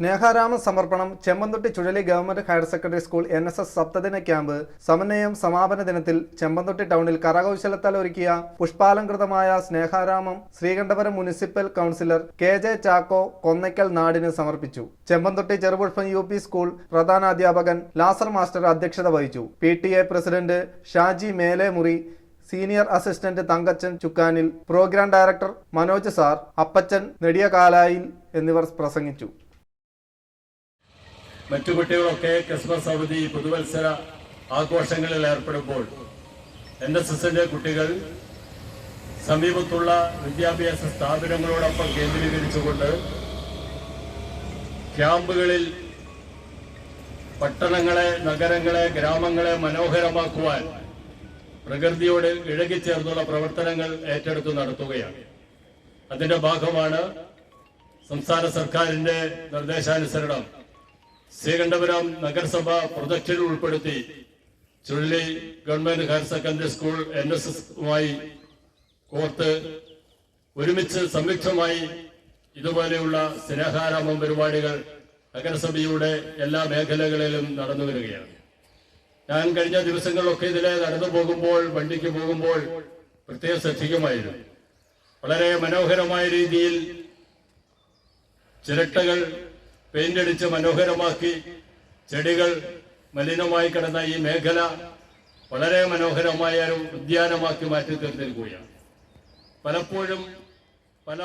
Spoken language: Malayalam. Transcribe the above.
സ്നേഹാരാമ സമർപ്പണം Chempanthotti Chuzhali government higher secondary school N S S സപ്തദിന camp സമന്വയം സമാപന ദിനത്തിൽ ചെമ്പന്തൊട്ടി ടൗണിൽ കരകൗശലത്താൽ ഒരുക്കിയ പുഷ്പാലങ്കൃതമായ സ്നേഹാരാമം Sreekandapuram municipal councillor K J Chacko Konnakkal നാടിന് സമർപ്പിച്ചു. Chempanthotti Cherupushpam U P school പ്രധാനാധ്യാപകൻ Lazar master അധ്യക്ഷത വഹിച്ചു. P T A president Shaji Melemuri senior assistant Thankachan Chukkanil programme director Manoj sir Appachan Nediyakalayil എന്നിവർ പ്രസംഗിച്ചു. മറ്റു കുട്ടികളൊക്കെ ക്രിസ്മസ് അവധി പുതുവത്സര ആഘോഷങ്ങളിൽ ഏർപ്പെടുമ്പോൾ എൻ എസ് എസിന്റെ കുട്ടികൾ സമീപത്തുള്ള വിദ്യാഭ്യാസ സ്ഥാപനങ്ങളോടൊപ്പം കേന്ദ്രീകരിച്ചുകൊണ്ട് ക്യാമ്പുകളിൽ പട്ടണങ്ങളെ നഗരങ്ങളെ ഗ്രാമങ്ങളെ മനോഹരമാക്കുവാൻ പ്രകൃതിയോട് ഇഴകിച്ചേർന്നുള്ള പ്രവർത്തനങ്ങൾ ഏറ്റെടുത്ത് നടത്തുകയാണ്. അതിന്റെ ഭാഗമാണ് സംസ്ഥാന സർക്കാരിന്റെ നിർദ്ദേശാനുസരണം. ശ്രീകണ്ഠപുരം നഗരസഭ പ്രൊജക്റ്റിൽ ഉൾപ്പെടുത്തി Chulli government higher secondary school N S എസുമായി കോർത്ത് ഒരുമിച്ച് സംയുക്തമായി ഇതുപോലെയുള്ള സ്നേഹാരാമം പരിപാടികൾ നഗരസഭയുടെ എല്ലാ മേഖലകളിലും നടന്നു വരികയാണ്. ഞാൻ കഴിഞ്ഞ ദിവസങ്ങളിലൊക്കെ ഇതിലെ നടന്നു പോകുമ്പോൾ വണ്ടിക്ക് പോകുമ്പോൾ പ്രത്യേകം ശ്രദ്ധിക്കുമായിരുന്നു. വളരെ മനോഹരമായ രീതിയിൽ ചിരട്ടകൾ പെയിന്റ് അടിച്ച് മനോഹരമാക്കി ചെടികൾ മലിനമായി കിടന്ന ഈ മേഖല വളരെ മനോഹരമായ ഒരു ഉദ്യാനമാക്കി മാറ്റി തീർത്തിരിക്കുകയാണ് പലപ്പോഴും പല